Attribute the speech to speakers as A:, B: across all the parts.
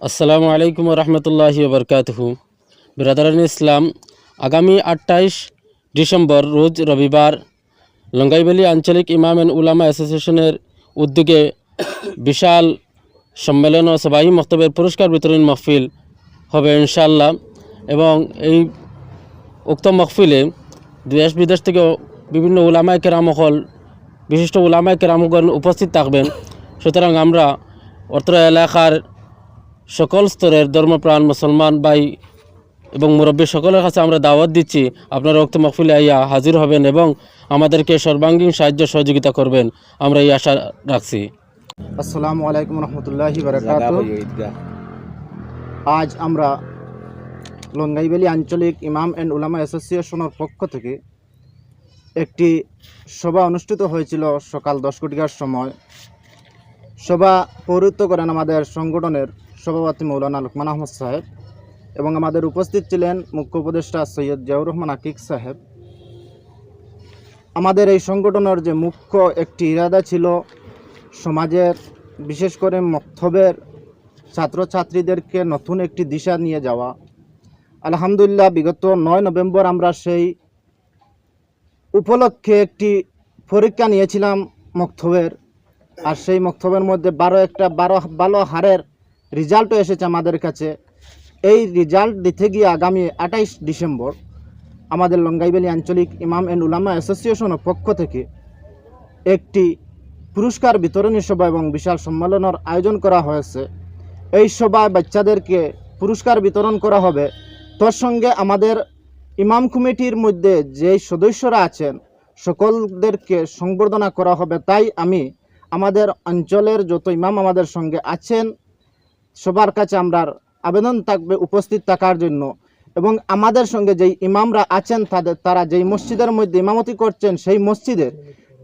A: আসসালামু আলাইকুম রহমতুল্লাহি বরকাতহ বিরাদারান ইসলাম, আগামী আটাইশ ডিসেম্বর, রোজ রবিবার, লঙ্গাইবেলি আঞ্চলিক ইমাম এন্ড উলামা অ্যাসোসিয়েশনের উদ্যোগে বিশাল সম্মেলন ও সবাই মক্তবের পুরস্কার বিতরণ মহফিল হবে ইনশাল্লাহ এবং এই উক্ত মহফিলে দেশ বিদেশ থেকে বিভিন্ন উলামায় কেরামকল বিশিষ্ট উলামায় কেরামগণ উপস্থিত থাকবেন। সুতরাং আমরা অত্র এলাকার সকল স্তরের ধর্মপ্রাণ মুসলমান ভাই এবং মুরব্বী সকলের কাছে আমরা দাওয়াত দিচ্ছি আপনারা রক্ত মহফিলে আইয়া হাজির হবেন এবং আমাদেরকে সর্বাঙ্গীন সাহায্য সহযোগিতা করবেন। আমরা এই আশা রাখছি।
B: আসসালামু আলাইকুম রহমতুল্লাহি আজ আমরা লঙ্গাইবেলি আঞ্চলিক ইমাম অ্যান্ড উলামা অ্যাসোসিয়েশনের পক্ষ থেকে একটি সভা অনুষ্ঠিত হয়েছিল সকাল দশ কোটিকার সময়। সভা পৌরত্ব করেন আমাদের সংগঠনের সভাপতি মৌলানা লুকমান আহমদ সাহেব এবং আমাদের উপস্থিত ছিলেন মুখ্য উপদেষ্টা সৈয়দ জিয়াউর রহমান আকিক সাহেব। আমাদের এই সংগঠনের যে মুখ্য একটি ইরাদা ছিল সমাজের, বিশেষ করে মক্তবের ছাত্রছাত্রীদেরকে নতুন একটি দিশা নিয়ে যাওয়া। আলহামদুলিল্লাহ, বিগত নয় নভেম্বর আমরা সেই উপলক্ষে একটি পরীক্ষা নিয়েছিলাম মক্তবের। আর সেই মক্তবের মধ্যে বারো একটা বারো ভালো হারের রেজাল্টও এসেছে আমাদের কাছে। এই রেজাল্ট দিতে গিয়ে আগামী আঠাইশ ডিসেম্বর আমাদের লঙ্গাইবেলি আঞ্চলিক ইমাম এন্ড উলামা অ্যাসোসিয়েশনের পক্ষ থেকে একটি পুরস্কার বিতরণী সভা এবং বিশাল সম্মেলনের আয়োজন করা হয়েছে। এই সভায় বাচ্চাদেরকে পুরস্কার বিতরণ করা হবে। তোর সঙ্গে আমাদের ইমাম কমিটির মধ্যে যেই সদস্যরা আছেন, সকলদেরকে সংবর্ধনা করা হবে। তাই আমি আমাদের অঞ্চলের যত ইমাম আমাদের সঙ্গে আছেন, সবার কাছে আমরা আবেদন থাকবে, উপস্থিত থাকার জন্য। এবং আমাদের সঙ্গে যেই ইমামরা আছেন তাদের তারা যেই মসজিদের মধ্যে ইমামতি করছেন, সেই মসজিদের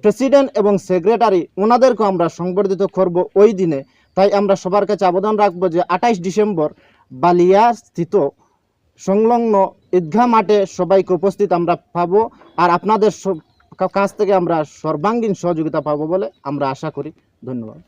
B: প্রেসিডেন্ট এবং সেক্রেটারি ওনাদেরকে আমরা সংবর্ধিত করব ওই দিনে। তাই আমরা সবার কাছে আবেদন রাখব যে আঠাইশ ডিসেম্বর বালিয়া স্থিত সংলগ্ন ঈদগাহ মাঠে সবাইকে উপস্থিত আমরা পাবো। আর আপনাদের কাছ থেকে আমরা সর্বাঙ্গীন সহযোগিতা পাবো বলে আমরা আশা করি। ধন্যবাদ।